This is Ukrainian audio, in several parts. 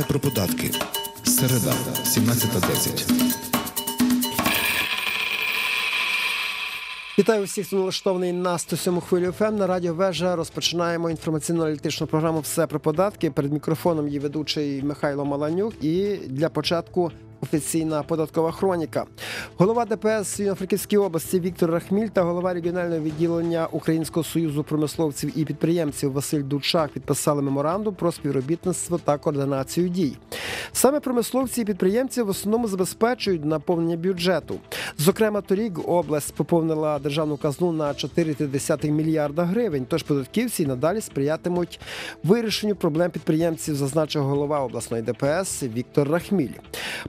Все про податки. Середа, 17.10. Вітаю всіх, хто налаштований на 107 хвилю ФМ на радіо Вежа. Розпочинаємо інформаційно-аналітичну програму Все про податки. Перед мікрофоном є ведучий Михайло Маланюк. І для початку офіційна податкова хроніка. Голова ДПС Юнофриківській області Віктор Рахміль та голова регіонального відділення Українського союзу промисловців і підприємців Василь Дучак підписали меморандум про співробітництво та координацію дій. Саме промисловці і підприємці в основному забезпечують наповнення бюджету. Зокрема, торік область поповнила державну казну на 4,3 мільярда гривень. Тож податківці надалі сприятимуть вирішенню проблем підприємців, зазначив голова обласної ДПС Віктор Рахміль.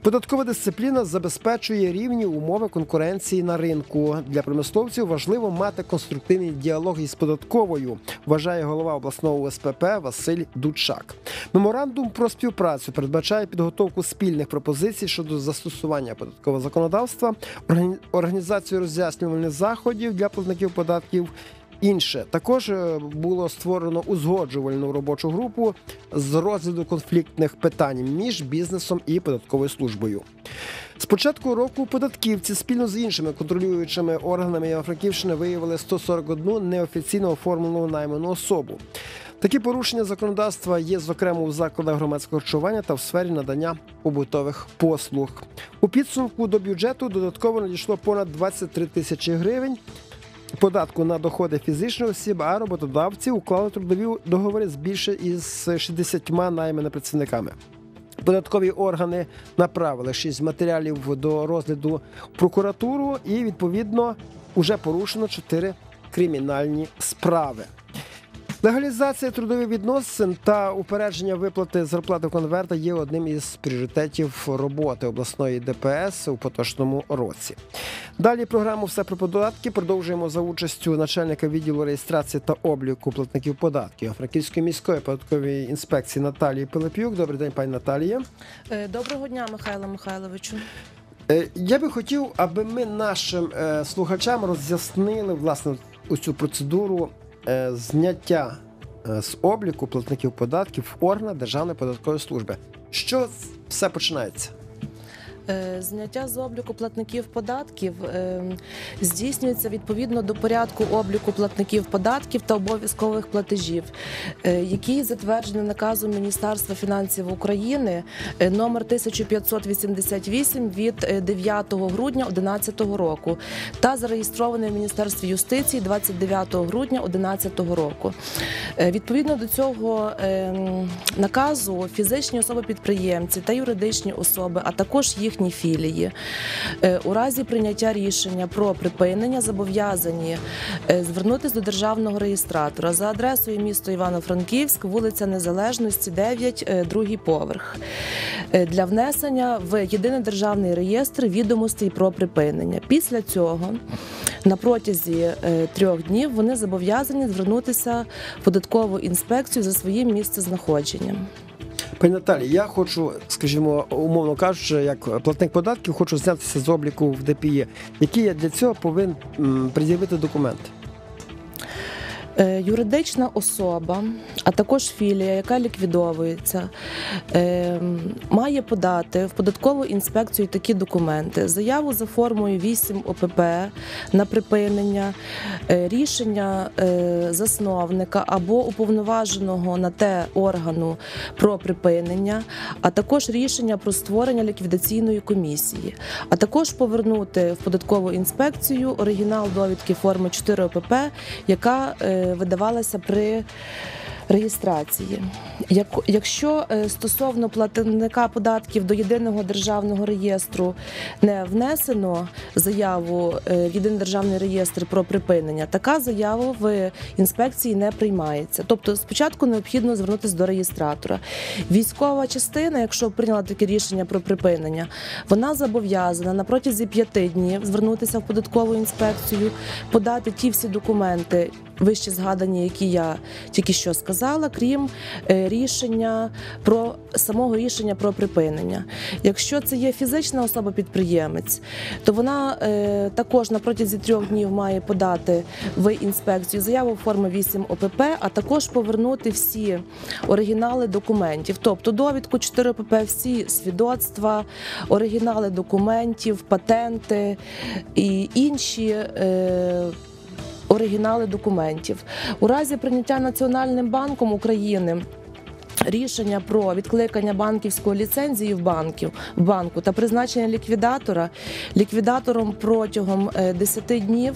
Податкова дисципліна забезпечує рівні умови конкуренції на ринку. Для промисловців важливо мати конструктивний діалог із податковою, вважає голова обласного УСПП Василь Дучак. Меморандум про співпрацю передбачає підготовку спільних пропозицій щодо застосування податкового законодавства, організацію роз'яснювальних заходів для платників податків. Інше також е, було створено узгоджувальну робочу групу з розгляду конфліктних питань між бізнесом і податковою службою. З початку року податківці спільно з іншими контролюючими органами Івано-Франківщини виявили 141 неофіційно оформлену найману особу. Такі порушення законодавства є, зокрема, у закладах громадського харчування та в сфері надання побутових послуг. У підсумку до бюджету додатково надійшло понад 23 тисячі гривень податку на доходи фізичних осіб, а роботодавці уклали трудові договори з більше із 60 найманими працівниками. Податкові органи направили шість матеріалів до розгляду прокуратуру, і відповідно вже порушено чотири кримінальні справи. Легалізація трудових відносин та упередження виплати зарплати конверта є одним із пріоритетів роботи обласної ДПС у поточному році. Далі програму все про податки продовжуємо за участю начальника відділу реєстрації та обліку платників податків Франківської міської податкової інспекції Наталії Пилипюк. Добрий день, пані Наталія. Е, доброго дня, Михайло Михайловичу. Е, я би хотів, аби ми нашим е, слухачам роз'яснили власне ось цю процедуру зняття з обліку платників податків органа Державної податкової служби. Що все починається? Е, зняття з обліку платників податків е, здійснюється відповідно до порядку обліку платників податків та обов'язкових платежів, е, який затверджений наказом Міністерства фінансів України номер 1588 від 9 грудня 2011 року та зареєстрований в Міністерстві юстиції 29 грудня 2011 року. Відповідно до цього наказу фізичні особи-підприємці та юридичні особи, а також їх їхні філії. Е, у разі прийняття рішення про припинення зобов'язані е, звернутися до державного реєстратора за адресою місто Івано-Франківськ, вулиця Незалежності, 9, е, другий поверх для внесення в єдиний державний реєстр відомостей про припинення. Після цього на протязі трьох днів вони зобов'язані звернутися в податкову інспекцію за своїм місцезнаходженням. Пані Наталі, я хочу, скажімо, умовно кажучи, як платник податків, хочу знятися з обліку в ДПІ. Який я для цього повинен пред'явити документ? Е, юридична особа, а також філія, яка ліквідовується, е, має подати в податкову інспекцію такі документи: заяву за формою 8 ОПП на припинення, е, рішення засновника або уповноваженого на те органу про припинення, а також рішення про створення ліквідаційної комісії, а також повернути в податкову інспекцію оригінал довідки форми 4 ОПП, яка видавалася при реєстрації. Якщо е, стосовно платника податків до єдиного державного реєстру не внесено заяву е, в єдиний державний реєстр про припинення, така заява в інспекції не приймається. Тобто, спочатку необхідно звернутися до реєстратора. Військова частина, якщо прийняла таке рішення про припинення, вона зобов'язана на протязі п'яти днів звернутися в податкову інспекцію, подати ті всі документи, вище згадані, які я тільки що сказала сказала, крім е, рішення про самого рішення про припинення. Якщо це є фізична особа-підприємець, то вона е, також на протязі трьох днів має подати в інспекцію заяву форми 8 ОПП, а також повернути всі оригінали документів, тобто довідку 4 ОПП, всі свідоцтва, оригінали документів, патенти і інші. Оригінали документів. У разі прийняття Національним банком України рішення про відкликання банківської ліцензії в банків в банку та призначення ліквідатора. Ліквідатором протягом е, 10 днів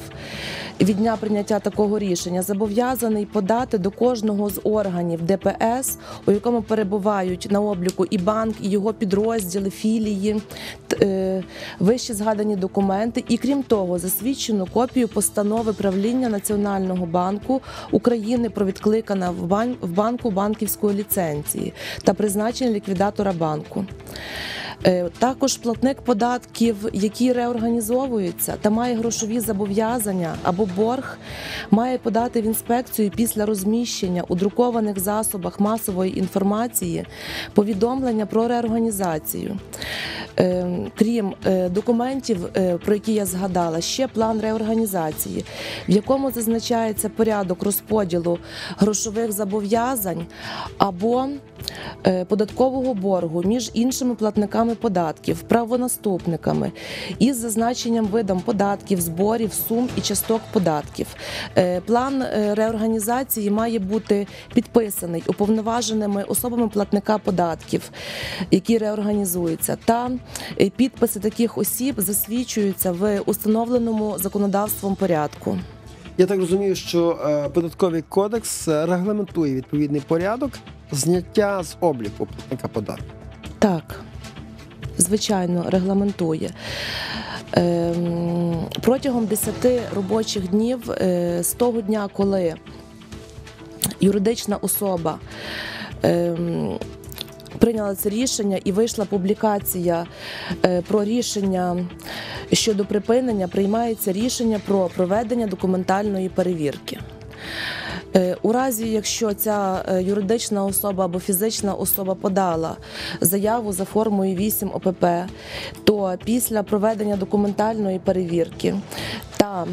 від дня прийняття такого рішення зобов'язаний подати до кожного з органів ДПС, у якому перебувають на обліку і банк, і його підрозділи, філії, е, згадані документи, і крім того, засвідчену копію постанови правління Національного банку України про відкликання в бан- в банку банківської ліцензії та призначення ліквідатора банку. Е, Також платник податків, який реорганізовується та має грошові зобов'язання або борг, має подати в інспекцію після розміщення у друкованих засобах масової інформації повідомлення про реорганізацію. Е, Крім е, документів, про які я згадала, ще план реорганізації, в якому зазначається порядок розподілу грошових зобов'язань або податкового боргу між іншими платниками податків, правонаступниками із зазначенням видом податків, зборів, сум і часток податків. Е, План е, реорганізації має бути підписаний уповноваженими особами платника податків, які реорганізуються, та е, підписи таких осіб засвідчуються в установленому законодавством порядку. Я так розумію, що е, податковий кодекс е, регламентує відповідний порядок зняття з обліку платника податків. Так, звичайно, регламентує. Ем, Протягом 10 робочих днів е, з того дня, коли юридична особа ем, прийняла це рішення і вийшла публікація е, про рішення щодо припинення, приймається рішення про проведення документальної перевірки. Е, У разі, якщо ця е, юридична особа або фізична особа подала заяву за формою 8 ОПП, то після проведення документальної перевірки та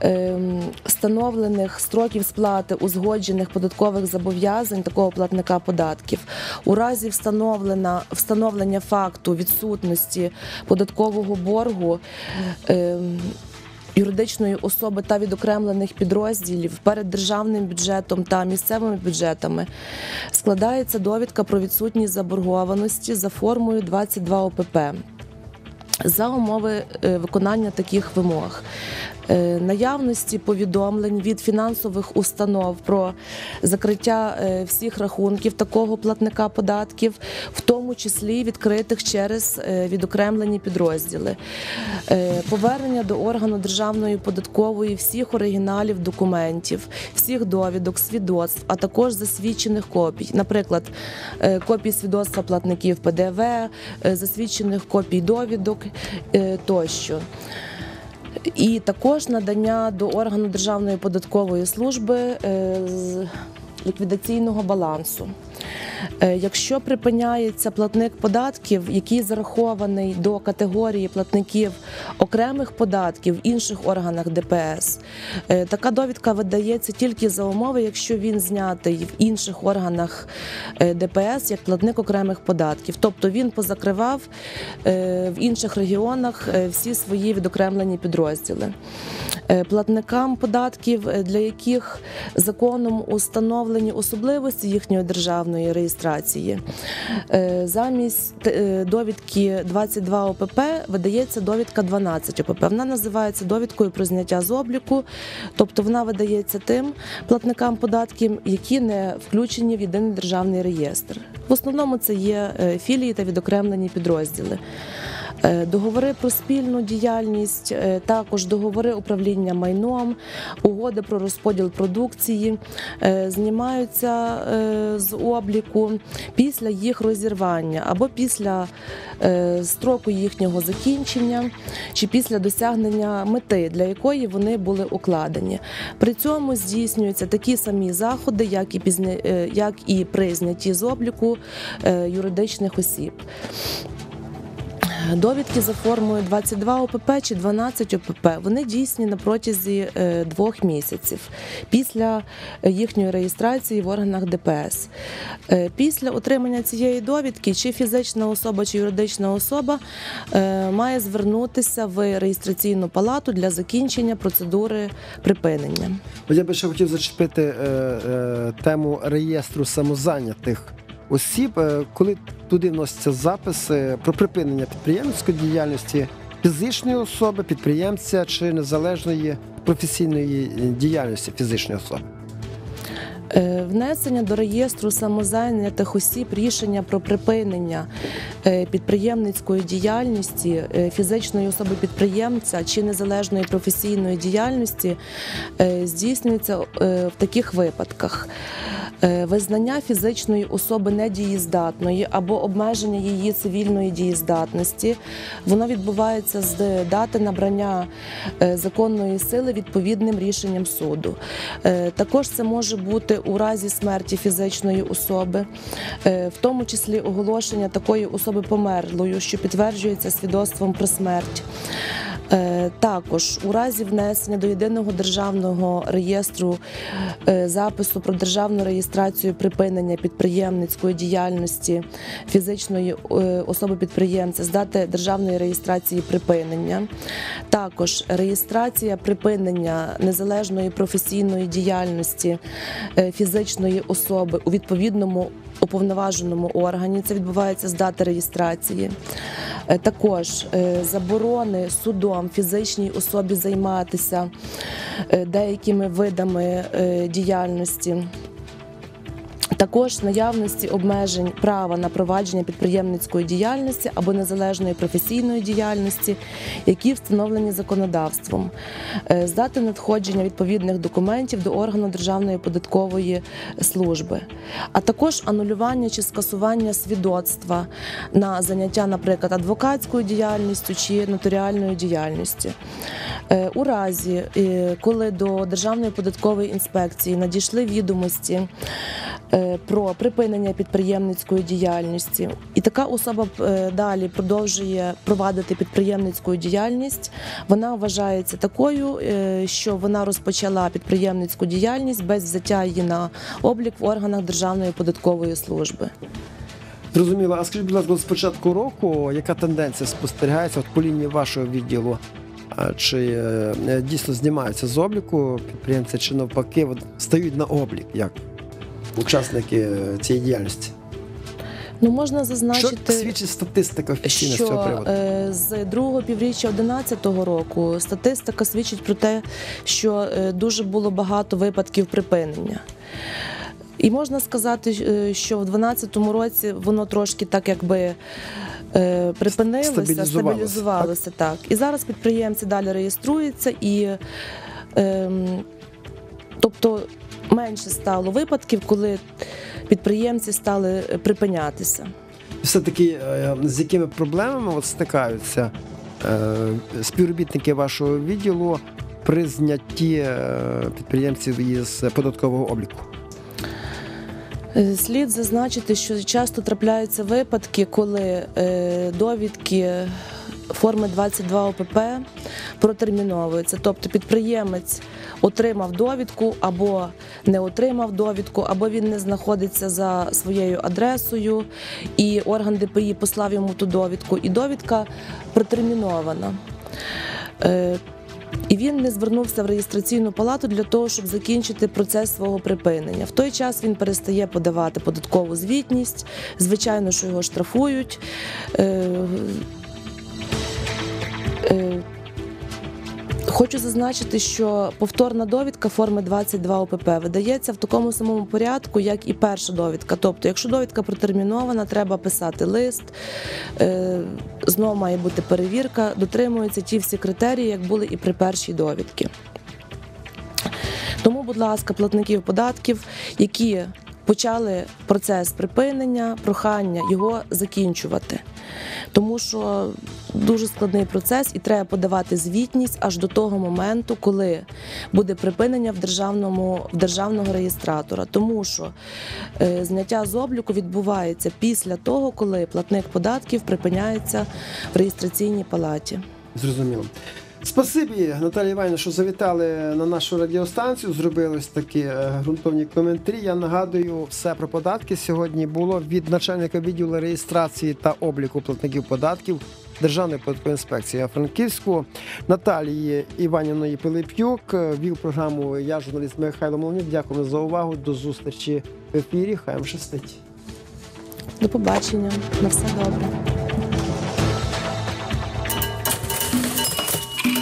ем, встановлених строків сплати узгоджених податкових зобов'язань такого платника податків, у разі встановлена встановлення факту відсутності податкового боргу. Юридичної особи та відокремлених підрозділів перед державним бюджетом та місцевими бюджетами складається довідка про відсутність заборгованості за формою 22 ОПП. За умови е, виконання таких вимог, наявності повідомлень від фінансових установ про закриття е, всіх рахунків такого платника податків, в тому числі відкритих через е, відокремлені підрозділи, Е, повернення до органу державної податкової всіх оригіналів документів, всіх довідок, свідоцтв, а також засвідчених копій, наприклад, е, копій свідоцтва платників ПДВ, е, засвідчених копій довідок е, тощо. І також надання до органу Державної податкової служби е, ліквідаційного балансу. Е, Якщо припиняється платник податків, який зарахований до категорії платників окремих податків в інших органах ДПС, е, така довідка видається тільки за умови, якщо він знятий в інших органах е, ДПС як платник окремих податків. Тобто він позакривав в інших регіонах всі свої відокремлені підрозділи. Платникам податків, для яких законом установлені особливості їхньої державної реєстрації, е, замість е, довідки 22 ОПП видається довідка 12 ОПП. Вона називається довідкою про зняття з обліку, тобто вона видається тим платникам податків, які не включені в єдиний державний реєстр. В основному це є е, філії та відокремлені підрозділи. Е, Договори про спільну діяльність, е, також договори управління майном, угоди про розподіл продукції е, знімаються з обліку після їх розірвання або після строку їхнього закінчення чи після досягнення мети, для якої вони були укладені. При цьому здійснюються такі самі заходи, як і пізня, е, як і при знятті з обліку юридичних осіб. Довідки за формою 22 ОПП чи 12 ОПП вони дійсні на протязі е, двох місяців після їхньої реєстрації в органах ДПС. Е, Після отримання цієї довідки, чи фізична особа, чи юридична особа е, має звернутися в реєстраційну палату для закінчення процедури припинення. Я би ще хотів зачепити тему реєстру самозайнятих осіб, Е, коли туди вносяться записи про припинення підприємницької діяльності фізичної особи, підприємця чи незалежної професійної е, діяльності фізичної особи. Е, Внесення до реєстру самозайнятих осіб рішення про припинення підприємницької діяльності фізичної особи підприємця чи незалежної професійної діяльності здійснюється в таких випадках. Е, Визнання фізичної особи недієздатної або обмеження її цивільної дієздатності, воно відбувається з дати набрання е, законної сили відповідним рішенням суду. Е, Також це може бути у разі смерті фізичної особи, в тому числі оголошення такої особи померлою, що підтверджується свідоцтвом про смерть. Е, Також у разі внесення до єдиного державного реєстру е, запису про державну реєстрацію припинення підприємницької діяльності фізичної е, особи підприємця з дати державної реєстрації припинення. Також реєстрація припинення незалежної професійної діяльності фізичної особи у відповідному уповноваженому органі. Це відбувається з дати реєстрації. Е, Також е, заборони судом фізичній особі займатися е, деякими видами діяльності. Також наявності обмежень права на провадження підприємницької діяльності або незалежної професійної діяльності, які встановлені законодавством, Е, здати надходження відповідних документів до органу Державної податкової служби, а також анулювання чи скасування свідоцтва на заняття, наприклад, адвокатською діяльністю чи нотаріальною діяльністю. Е, У разі, е, коли до Державної податкової інспекції надійшли відомості про припинення підприємницької діяльності, і така особа е, далі продовжує провадити підприємницьку діяльність, вона вважається такою, е, що вона розпочала підприємницьку діяльність без взяття її на облік в органах Державної податкової служби. Зрозуміло. А скажіть, будь ласка, з початку року яка тенденція спостерігається от по лінії вашого відділу? Чи е, е, дійсно знімаються з обліку підприємці, чи навпаки от, стають на облік як учасники е, цієї діяльності? Ну можна Що зазначити. свідчить статистика офіційна з цього приводу? е, з другого півріччя 2011 року статистика свідчить про те, що е, дуже було багато випадків припинення. І можна сказати, що в 2012 році воно трошки так якби. Припинилося, Стабілізувалося, стабілізувалося так. І зараз підприємці далі реєструються, і ем, тобто менше стало випадків, коли підприємці стали е, припинятися. Все-таки е, з якими проблемами от стикаються е, співробітники вашого відділу при знятті підприємців із податкового обліку? Слід зазначити, що часто трапляються випадки, коли довідки форми 22 ОПП протерміновуються. Тобто підприємець отримав довідку або не отримав довідку, або він не знаходиться за своєю адресою, і орган ДПІ послав йому ту довідку, і довідка протермінована. Е, і він не звернувся в реєстраційну палату для того, щоб закінчити процес свого припинення. В той час він перестає подавати податкову звітність. Звичайно, що його штрафують. Е, Хочу зазначити, що повторна довідка форми 22 ОПП видається в такому самому порядку, як і перша довідка. Тобто, якщо довідка протермінована, треба писати лист, е, знову має бути перевірка, дотримуються ті всі критерії, як були і при першій довідці. Тому, будь ласка, платників податків, які почали процес припинення, прохання його закінчувати. Тому що дуже складний процес і треба подавати звітність аж до того моменту, коли буде припинення в державному в державного реєстратора. Тому що е, зняття з обліку відбувається після того, коли платник податків припиняється в реєстраційній палаті. Зрозуміло. Спасибі, Наталія Іванівна, що завітали на нашу радіостанцію, зробили ось такі е, ґрунтовні коментарі. Я нагадую, все про податки сьогодні було від начальника відділу реєстрації та обліку платників податків Державної податкової інспекції Франківську Наталії Іванівної Пилип'юк. Е, Вів програму Я журналіст Михайло Молонюк. Дякую за увагу. До зустрічі в ефірі. Хай вам щастить. До побачення, на все добре.